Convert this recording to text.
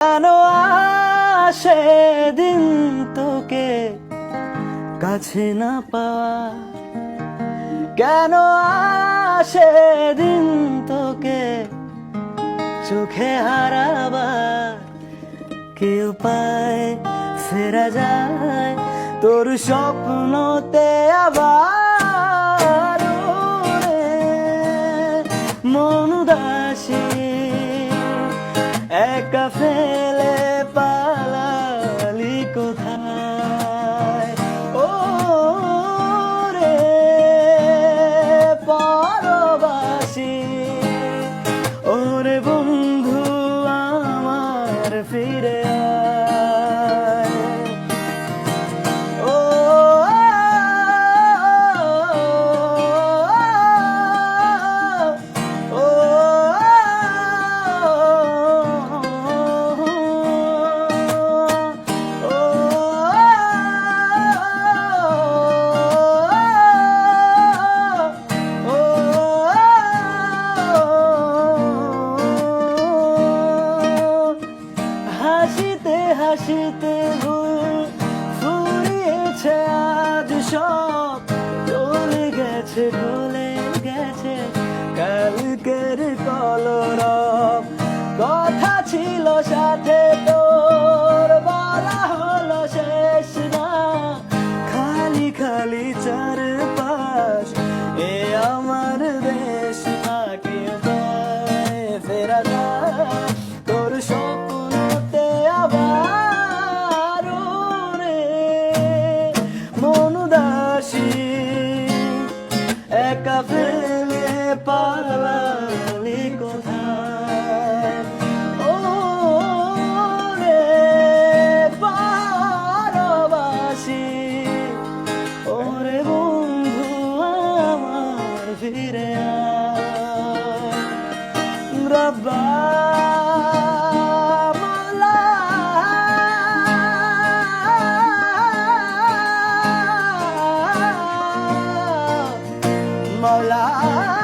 কেন আসে দিন তোকে কাছে না পাওয়া। কেন আসে দিন তোকে চোখে হারাবার? কেউ পায় ফেরা যায় তোর স্বপ্নতে আবার মন উদাসী একা আমার ফিরে আয় হাসিতে ভুল ফুরিয়েছে আজ সব। চলে গেছে ভুলে গেছে কালকের কলরব। কথা ছিল সাথে তোর, বলা হলো শেষ না। খালি খালি চারপাশ, এ আমার দেশ। উদাসী একা ফেলে পালালি কোথায় ও রে পারবাসী ওরে বন্ধু আমার ফিরে আয়। Mawlana